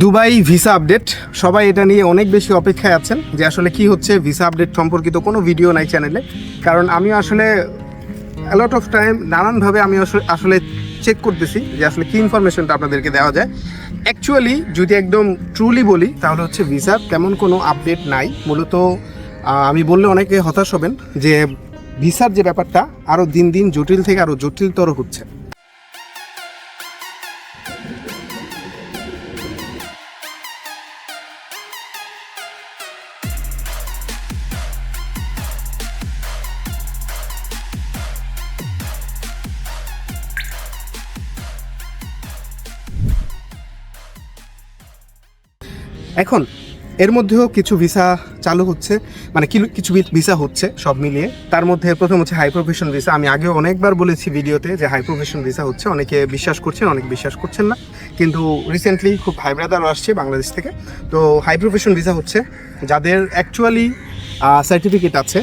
Dubai visa update. সবাই এটা নিয়ে অনেক বেশি অপেক্ষায় আছেন যে আসলে কি হচ্ছে ভিসা আপডেট সম্পর্কিত কোনো ভিডিও নাই চ্যানেলে। কারণ আমি আসলে অ্যালট অফ টাইম নানানভাবে আমি আসলে- চেক করতেছি যে আসলে কি ইনফরমেশনটা আপনাদেরকে দেওয়া যায়। অ্যাকচুয়ালি যদি একদম ট্রুলি বলি, তাহলে হচ্ছে ভিসার তেমন কোনো আপডেট নাই। মূলত আমি বললে অনেকে হতাশ হবেন যে ভিসার যে ব্যাপারটা আরও দিন দিন জটিল থেকে আরও জটিলতর হচ্ছে। এখন এর মধ্যেও কিছু ভিসা চালু হচ্ছে মানে কিছু ভিসা হচ্ছে সব মিলিয়ে। তার মধ্যে প্রথম হচ্ছে হাই প্রফেশন ভিসা আমি আগেও অনেকবার বলেছি ভিডিওতে যে হাই প্রফেশন ভিসা হচ্ছে। অনেকে বিশ্বাস করছেন, অনেক বিশ্বাস করছেন না। কিন্তু রিসেন্টলি খুব হাই ব্রাদারও আসছে বাংলাদেশ থেকে। তো হাই প্রফেশন ভিসা হচ্ছে। যাদের অ্যাকচুয়ালি সার্টিফিকেট আছে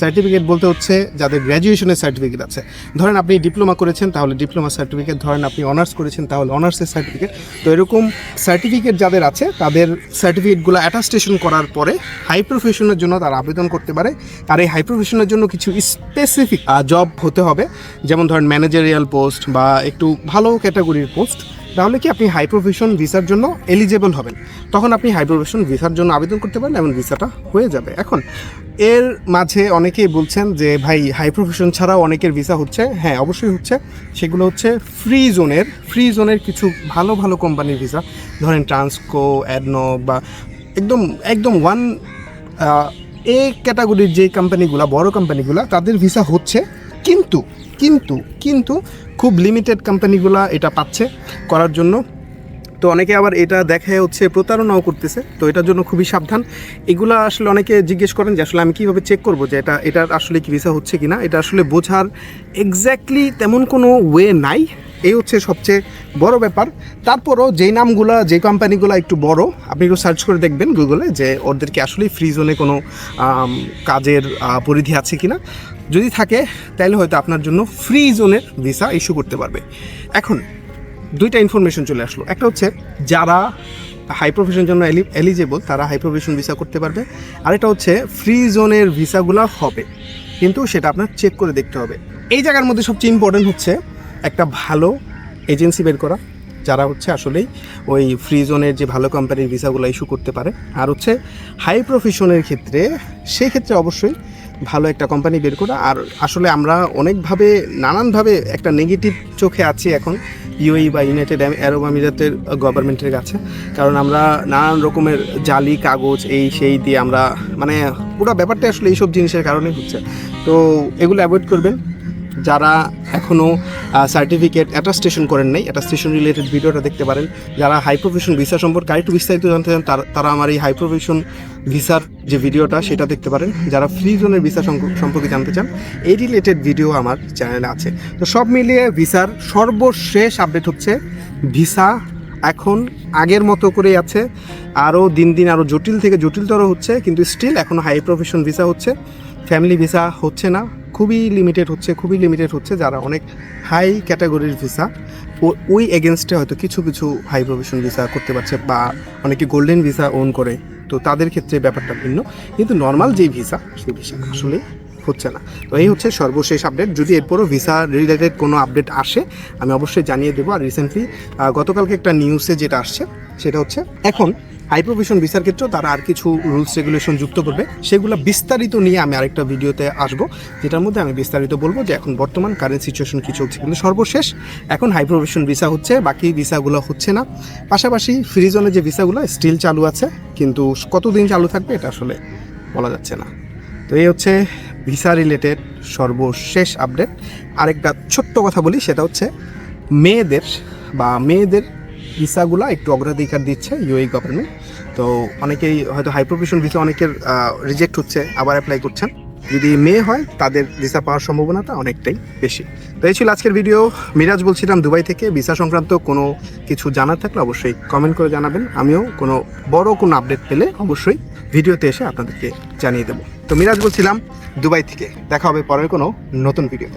সার্টিফিকেট বলতে হচ্ছে যাদের গ্র্যাজুয়েশনের সার্টিফিকেট আছে। ধরেন আপনি ডিপ্লোমা করেছেন, তাহলে ডিপ্লোমা সার্টিফিকেট ধরেন আপনি অনার্স করেছেন, তাহলে অনার্সের সার্টিফিকেট তো এরকম সার্টিফিকেট যাদের আছে, তাদের সার্টিফিকেটগুলো অ্যাটাস্টেশন করার পরে হাই প্রফেশনের জন্য তারা আবেদন করতে পারে। আর এই হাই প্রফেশনের জন্য কিছু স্পেসিফিক জব হতে হবে। যেমন ধরেন ম্যানেজারিয়াল পোস্ট বা একটু ভালো ক্যাটাগরির পোস্ট তাহলে কি আপনি হাই প্রফেশন ভিসার জন্য এলিজেবল হবেন? তখন আপনি হাই প্রফেশন ভিসার জন্য আবেদন করতে পারেন এবং ভিসাটা হয়ে যাবে। এখন, এর মাঝে অনেকেই বলছেন যে, ভাই হাই প্রফেশন ছাড়াও অনেকের ভিসা হচ্ছে। হ্যাঁ অবশ্যই হচ্ছে। সেগুলো হচ্ছে ফ্রি জোনের ফ্রি জোনের কিছু ভালো ভালো কোম্পানির ভিসা ধরেন ট্রান্সকো অ্যাডনো বা একদম একদম ওয়ান এ ক্যাটাগরির যে কোম্পানিগুলো বড় কোম্পানিগুলো তাদের ভিসা হচ্ছে। কিন্তু কিন্তু কিন্তু খুব লিমিটেড কোম্পানিগুলো এটা পাচ্ছে করার জন্য। তো অনেকে আবার এটা দেখে হচ্ছে প্রতারণাও করতেছে। তো এটার জন্য খুবই সাবধান। এগুলা আসলে অনেকে জিজ্ঞেস করেন যে আসলে আমি কীভাবে চেক করব যে এটা, এটার আসলে কি ভিসা হচ্ছে কি না এটা আসলে বোঝার এক্স্যাক্টলি তেমন কোনো ওয়ে নাই। এই হচ্ছে সবচেয়ে বড় ব্যাপার। তারপরও যেই নামগুলা যে কোম্পানিগুলো একটু বড়, আপনি একটু সার্চ করে দেখবেন গুগলে যে ওদেরকে আসলেই ফ্রি জোনে কোনো কাজের পরিধি আছে কিনা। যদি থাকে, তাহলে হয়তো আপনার জন্য ফ্রি জোনের ভিসা ইস্যু করতে পারবে। এখন, দুইটা ইনফরমেশন চলে আসলো। একটা হচ্ছে, যারা হাই প্রফেশনের জন্য এলিজেবল তারা হাই প্রফেশন ভিসা করতে পারবে। আরেকটা হচ্ছে ফ্রি জোনের ভিসাগুলো হবে। কিন্তু সেটা আপনার চেক করে দেখতে হবে। এই জায়গার মধ্যে সবচেয়ে ইম্পর্টেন্ট হচ্ছে, একটা ভালো এজেন্সি বের করা, যারা হচ্ছে আসলেই ওই ফ্রি জোনের যে ভালো কোম্পানির ভিসাগুলো ইস্যু করতে পারে। আর হচ্ছে হাই প্রফেশনের ক্ষেত্রে সেই ক্ষেত্রে অবশ্যই ভালো একটা কোম্পানি বের করা। আর আসলে আমরা অনেকভাবে, নানানভাবে একটা নেগেটিভ চোখে আছি এখন ইউএই বা ইউনাইটেড অ্যারব আমিরাতের গভর্নমেন্টের কাছে। কারণ আমরা নানান রকমের জালি, কাগজ, এই সেই দিয়ে আমরা মানে পুরো ব্যাপারটা আসলে এইসব জিনিসের কারণে হচ্ছে। তো এগুলো অ্যাভয়েড করবেন। যারা এখনও সার্টিফিকেট অ্যাটাস্টেশন করেন নাই অ্যাটাস্টেশন রিলেটেড ভিডিওটা দেখতে পারেন। যারা হাই প্রফেশন ভিসা সম্পর্কে আরেকটু বিস্তারিত জানতে চান, তারা- আমার এই হাই প্রফেশন ভিসার যে ভিডিওটা, সেটা দেখতে পারেন। যারা ফ্রি জোনের ভিসা সম্পর্কে জানতে চান, এই রিলেটেড ভিডিও আমার চ্যানেলে আছে। তো সব মিলিয়ে ভিসার সর্বশেষ আপডেট হচ্ছে ভিসা এখন আগের মতো করেই আছে। আরও দিন দিন আরও জটিল থেকে জটিলতর হচ্ছে, কিন্তু স্টিল এখনও হাই প্রফেশন ভিসা হচ্ছে। ফ্যামিলি ভিসা হচ্ছে না। খুবই লিমিটেড হচ্ছে, খুবই লিমিটেড হচ্ছে যারা অনেক হাই ক্যাটাগরির ভিসা ওই এগেনস্টে হয়তো কিছু কিছু হাই প্রফেশন ভিসা করতে পারছে বা অনেকে গোল্ডেন ভিসা ওন করে। তো তাদের ক্ষেত্রে ব্যাপারটা ভিন্ন। কিন্তু নর্মাল যেই ভিসা সেই ভিসা আসলে হচ্ছে না। তো এই হচ্ছে সর্বশেষ আপডেট যদি এরপরও ভিসা রিলেটেড কোনো আপডেট আসে, আমি অবশ্যই জানিয়ে দেবো। আর রিসেন্টলি গতকালকে একটা নিউজে যেটা আসছে, সেটা হচ্ছে এখন হাই প্রফেশন ভিসার ক্ষেত্রেও তারা আর কিছু রুলস রেগুলেশন যুক্ত করবে। সেগুলো বিস্তারিত নিয়ে আমি আরেকটা ভিডিওতে আসব, যেটার মধ্যে আমি বিস্তারিত বলব যে এখন বর্তমান কারেন্ট সিচুয়েশন কী চলছে। কিন্তু সর্বশেষ এখন হাই ভিসা হচ্ছে, বাকি ভিসাগুলো হচ্ছে না। পাশাপাশি ফ্রি যে ভিসাগুলো স্টিল চালু আছে, কিন্তু কতদিন চালু থাকবে এটা আসলে বলা যাচ্ছে না। তো এই হচ্ছে ভিসা রিলেটেড সর্বশেষ আপডেট আরেকটা ছোট্ট কথা বলি, সেটা হচ্ছে মেয়েদের বা মেয়েদের ভিসাগুলো একটু অগ্রাধিকার দিচ্ছে ইউএই গভর্নমেন্ট তো অনেকেই হয়তো হাই প্রফেশন ভিসা অনেকের রিজেক্ট হচ্ছে, আবার অ্যাপ্লাই করছেন। যদি মেয়ে হয়, তাদের ভিসা পাওয়ার সম্ভাবনাটা অনেকটাই বেশি। তো এই ছিল আজকের ভিডিও মিরাজ বলছিলাম, দুবাই থেকে ভিসা সংক্রান্ত কোনো কিছু জানার থাকলে অবশ্যই কমেন্ট করে জানাবেন। আমিও কোনো বড় কোনো আপডেট পেলে অবশ্যই ভিডিওতে এসে আপনাদেরকে জানিয়ে দেবো। তো মিরাজ বলছিলাম, দুবাই থেকে। দেখা হবে পরের কোনো নতুন ভিডিও